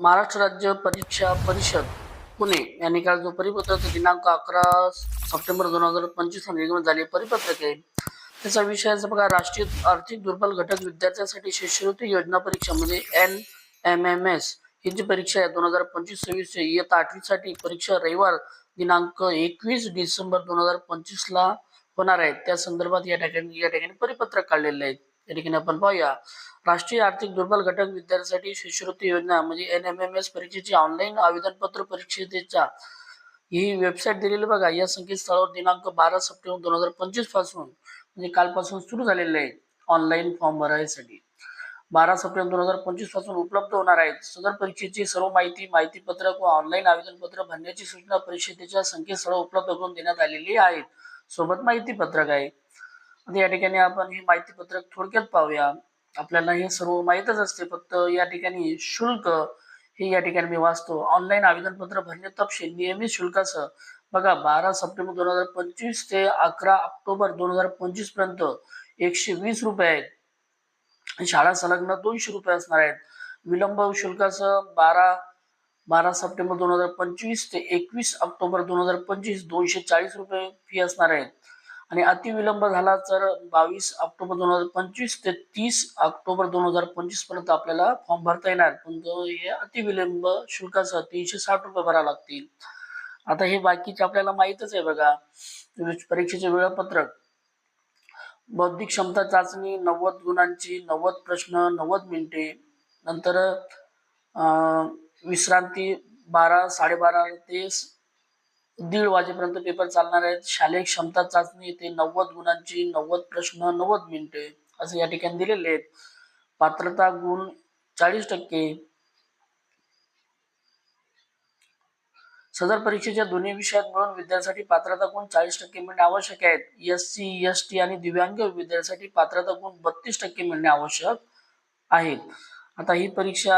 महाराष्ट्र राज्य परीक्षा परिषद पुणे यांनी काल जो परिपत्रक दिनांक अकरा सप्टेंबर दोन हजार पंचवीस निर्गमन झाले परिपत्रक आहे. त्याचा विषय बघा राष्ट्रीय आर्थिक दुर्बल घटक विद्यार्थ्यांसाठी शिष्यवृत्ती योजना परीक्षा म्हणजे एन एम एम एस. ही जी परीक्षा आहे दोन हजार पंचवीस सव्वीस इयत्ता आठवीसाठी परीक्षा रविवार दिनांक एकवीस डिसेंबर दोन हजार पंचवीसला होणार आहे. त्या संदर्भात या ठिकाणी या ठिकाणी परिपत्रक काढलेले आहेत. या ठिकाणी आपण पाहूया. राष्ट्रीय आर्थिक दुर्बल घटक विद्यार्थ्यांसाठी शिष्यवृत्ती योजना म्हणजे एन एम एम एस परीक्षेची ऑनलाईन आवेदनपत्र परीक्षेच्या ही वेबसाईट दिलेली बघा. या संकेतस्थळावर दिनांक बारा सप्टेंबर दोन हजार पंचवीसपासून म्हणजे कालपासून सुरू झालेले आहे ऑनलाईन फॉर्म भरायसाठी. बारा सप्टेंबर दोन हजार पंचवीसपासून उपलब्ध होणार आहेत. सदर परीक्षेची सर्व माहिती माहितीपत्रक व ऑनलाईन आवेदनपत्र भरण्याची सूचना परिषदेच्या संकेतस्थळ उपलब्ध करून देण्यात आलेली आहेत. सोबत माहितीपत्रक आहे. आता या ठिकाणी आपण हे माहितीपत्रक थोडक्यात पाहूया. आपल्याला हे सर्व माहीतच असते फक्त या ठिकाणी शुल्क हे या ठिकाणी मी वाचतो. ऑनलाईन आवेदनपत्र भरणे तपशील नियमित शुल्कासह बघा बारा सप्टेंबर दोन हजार पंचवीस ते अकरा ऑक्टोबर दोन हजार पंचवीसपर्यंत एकशे वीस रुपये आहेत. शाळा संलग्न दोनशे रुपये असणार आहेत. विलंब शुल्कासह बारा बारा सप्टेंबर दोन हजार पंचवीस ते एकवीस ऑक्टोबर दोन हजार पंचवीस दोनशे चाळीस रुपये फी असणार आहेत. आणि अतिविलंब झाला तर बावीस ऑक्टोबर दोन हजार पंचवीस ते तीस ऑक्टोबर दोन हजार पंचवीसपर्यंत आपल्याला फॉर्म भरता येणार. पण हे अतिविलंब शुल्कासह तीनशे साठ रुपये भरावे लागतील. आता हे बाकीचे आपल्याला माहीतच आहे बघा परीक्षेचे वेळापत्रक बौद्धिक क्षमता चाचणी नव्वद गुणांची नव्वद प्रश्न नव्वद मिनिटे नंतर अं, विश्रांती बारा साडेबारा ते दीड वाजेपर्यंत पेपर चालणार आहेत. शालेय क्षमता चाचणी येते. नव्वद गुणांची नव्वद प्रश्न नव्वद मिनिटे असे या ठिकाणी दिलेले आहेत. पात्रता गुण चाळीस टक्के. सदर परीक्षेच्या दोन्ही विषयात मिळून विद्यार्थ्यांसाठी पात्रता गुण चाळीस टक्के मिळणे आवश्यक आहेत. एस सी एस टी आणि दिव्यांग विद्यार्थ्यांसाठी पात्रता गुण बत्तीस टक्के मिळणे आवश्यक आहे. आता ही परीक्षा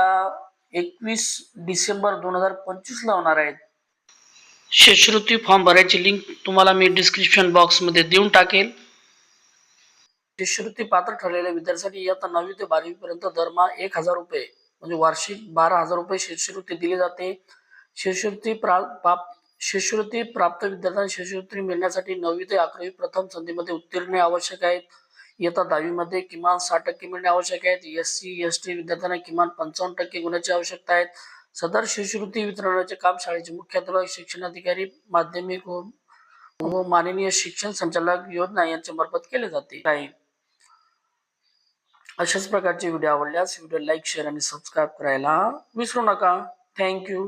एकवीस डिसेंबर दोन हजार पंचवीस ला होणार आहेत शिष्यवृत्ती फॉर्म भरायची लिंक तुम्हाला मी डिस्क्रिप्शन बॉक्समध्ये देऊन टाकेल. शिष्यवृत्ती पात्र ठरलेल्या विद्यार्थ्यांसाठी इयत्ता नववी ते बारावी पर्यंत दरमहा एक हजार रुपये म्हणजे वार्षिक बारा हजार रुपये शिष्यवृत्ती दिली जाते. शिष्यवृत्ती प्रा प्राप शिष्यवृत्ती प्राप्त विद्यार्थ्यांना शिष्यवृत्ती मिळण्यासाठी नववी ते अकरावी प्रथम संधीमध्ये उत्तीर्ण आवश्यक आहेत. इयत्ता दहावीमध्ये किमान साठ टक्के मिळणे आवश्यक आहेत. एस सी एस टी विद्यार्थ्यांना किमान पंचावन्न टक्के गुणाची आवश्यकता आहे सदर शिष्यवृत्ती वितरणाचे काम शाळेचे मुख्याध्यापक शिक्षणाधिकारी माध्यमिक व व माननीय शिक्षण संचालक योजना यांच्या मार्फत केले जाते. आहे अशाच प्रकारचे व्हिडिओ आवडल्यास व्हिडिओ लाईक शेअर आणि सबस्क्राईब करायला विसरू नका. थँक्यू